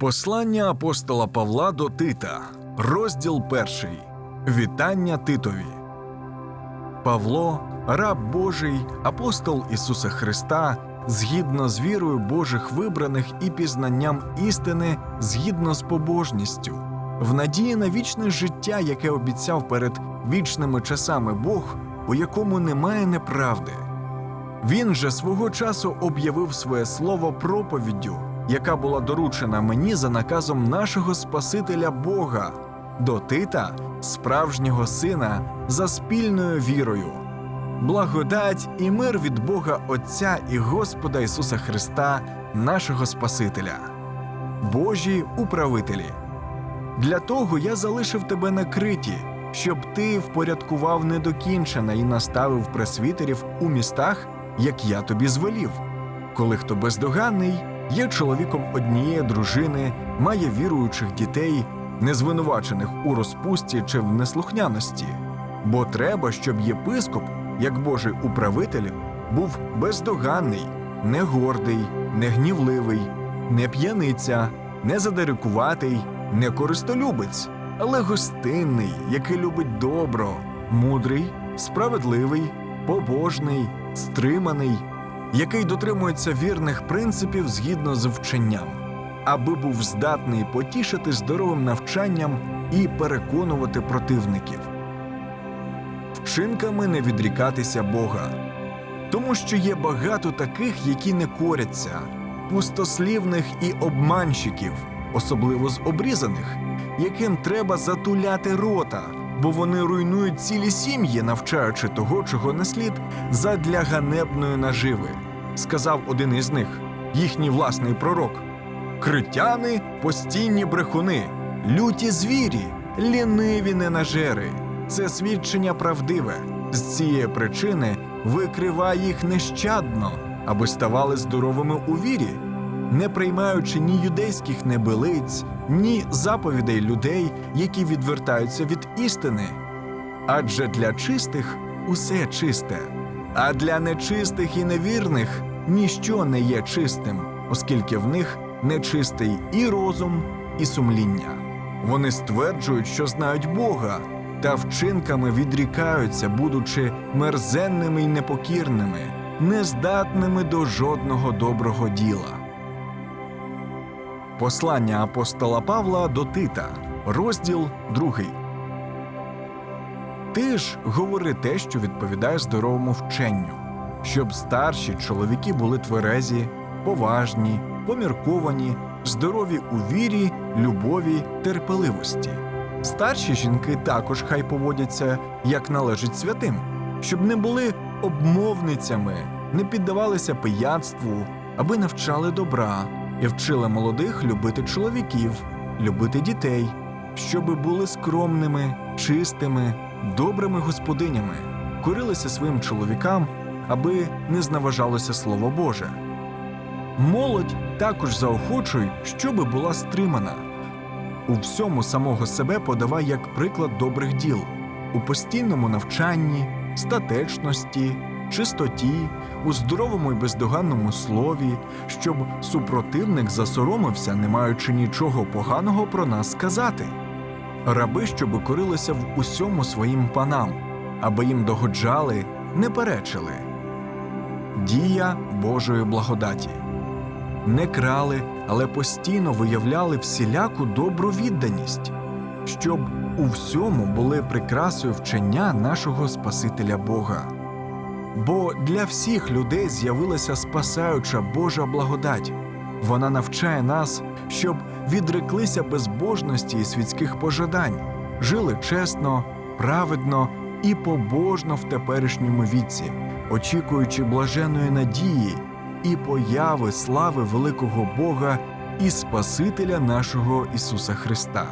Послання апостола Павла до Тита, розділ перший. Вітання Титові. Павло, раб Божий, апостол Ісуса Христа, згідно з вірою Божих вибраних і пізнанням істини, згідно з побожністю, в надії на вічне життя, яке обіцяв перед вічними часами Бог, у якому немає неправди. Він же свого часу об'явив своє слово проповіддю, яка була доручена мені за наказом нашого Спасителя Бога, до Тита, справжнього сина, за спільною вірою. Благодать і мир від Бога Отця і Господа Ісуса Христа, нашого Спасителя. Божі управителі. Для того я залишив тебе на криті, щоб ти впорядкував недокінчене і наставив пресвітерів у містах, як я тобі звелів. Коли хто бездоганний, є чоловіком однієї дружини, має віруючих дітей, не звинувачених у розпусті чи в неслухняності. Бо треба, щоб єпископ, як Божий управитель, був бездоганний, не гордий, не гнівливий, не п'яниця, не задирикуватий, не користолюбець, але гостинний, який любить добро, мудрий, справедливий, побожний, стриманий, який дотримується вірних принципів згідно з вченням, аби був здатний потішити здоровим навчанням і переконувати противників. Вчинками не відрікатися Бога, тому що є багато таких, які не коряться, пустослівних і обманщиків, особливо з обрізаних, яким треба затуляти рота, бо вони руйнують цілі сім'ї, навчаючи того, чого не слід, задля ганебної наживи, сказав один із них, їхній власний пророк. Критяни постійні брехуни, люті звірі, ліниві ненажери. Це свідчення правдиве. З цієї причини викривай їх нещадно, аби ставали здоровими у вірі, не приймаючи ні юдейських небилиць, ні заповідей людей, які відвертаються від істини. Адже для чистих усе чисте, а для нечистих і невірних ніщо не є чистим, оскільки в них нечистий і розум, і сумління. Вони стверджують, що знають Бога, та вчинками відрікаються, будучи мерзенними й непокірними, нездатними до жодного доброго діла. Послання апостола Павла до Тита, розділ 2. Ти ж говори те, що відповідає здоровому вченню, щоб старші чоловіки були тверезі, поважні, помірковані, здорові у вірі, любові, терпеливості. Старші жінки також хай поводяться, як належить святим, щоб не були обмовницями, не піддавалися пияцтву, аби навчали добра і вчили молодих любити чоловіків, любити дітей, щоби були скромними, чистими, добрими господинями, корилися своїм чоловікам, аби не зневажалося Слово Боже. Молодь також заохочуй, щоби була стримана. У всьому самого себе подавай як приклад добрих діл, у постійному навчанні, статечності, чистоті, у здоровому і бездоганному слові, щоб супротивник засоромився, не маючи нічого поганого про нас сказати. Раби, щоби корилися в усьому своїм панам, аби їм догоджали, не перечили. Дія Божої благодаті не крали, але постійно виявляли всіляку добру відданість, щоб у всьому були прикрасою вчення нашого Спасителя Бога. Бо для всіх людей з'явилася спасаюча Божа благодать. Вона навчає нас, щоб відреклися безбожності і світських пожадань, жили чесно, праведно і побожно в теперішньому віці, очікуючи блаженої надії і появи слави великого Бога і Спасителя нашого Ісуса Христа,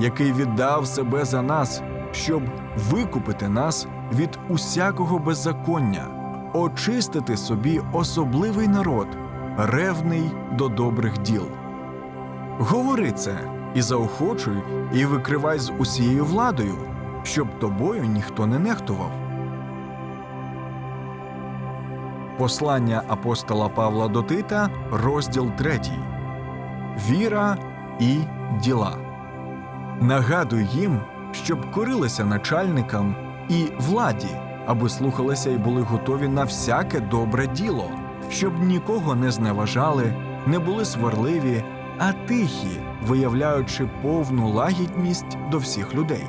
який віддав себе за нас, щоб викупити нас від усякого беззаконня, очистити собі особливий народ, ревний до добрих діл. Говори це і заохочуй, і викривай з усією владою, щоб тобою ніхто не нехтував. Послання апостола Павла до Тита, розділ 3. Віра, і діла. Нагадуй їм, щоб корилися начальникам і владі, аби слухалися і були готові на всяке добре діло, щоб нікого не зневажали, не були сварливі, а тихі, виявляючи повну лагідність до всіх людей.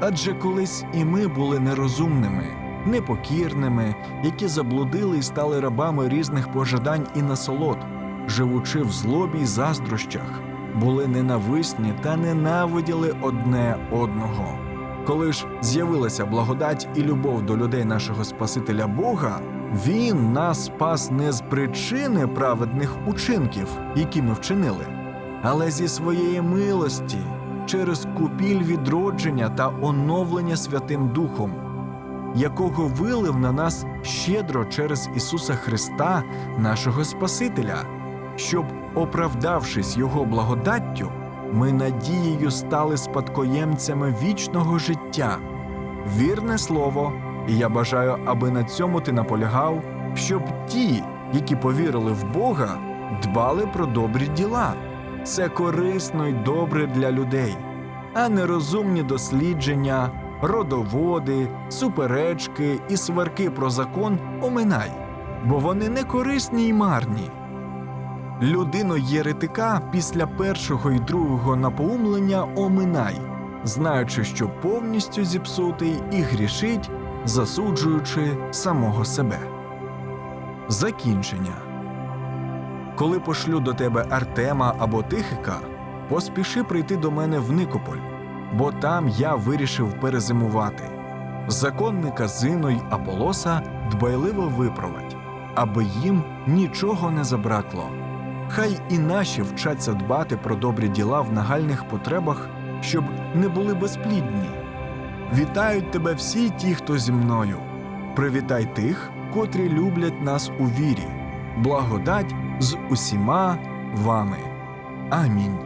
Адже колись і ми були нерозумними, непокірними, які заблудили і стали рабами різних пожадань і насолод, живучи в злобі й заздрощах, були ненависні та ненавиділи одне одного. Коли ж з'явилася благодать і любов до людей нашого Спасителя Бога, Він нас спас не з причини праведних учинків, які ми вчинили, але зі своєї милості через купіль відродження та оновлення Святим Духом, якого вилив на нас щедро через Ісуса Христа, нашого Спасителя, щоб, оправдавшись Його благодаттю, ми надією стали спадкоємцями вічного життя. Вірне слово, і я бажаю, аби на цьому ти наполягав, щоб ті, які повірили в Бога, дбали про добрі діла. Це корисно й добре для людей, а нерозумні дослідження, родоводи, суперечки і сварки про закон оминай, бо вони не корисні й марні. Людино єретика після першого і другого напоумлення оминай, знаючи, що повністю зіпсутий і грішить, засуджуючи самого себе. Закінчення. Коли пошлю до тебе Артема або Тихика, поспіши прийти до мене в Никополь, бо там я вирішив перезимувати. Законника Зину й Аполоса дбайливо випровадь, аби їм нічого не забракло. Хай і наші вчаться дбати про добрі діла в нагальних потребах, щоб не були безплідні. Вітають тебе всі ті, хто зі мною. Привітай тих, котрі люблять нас у вірі. Благодать з усіма вами. Амінь.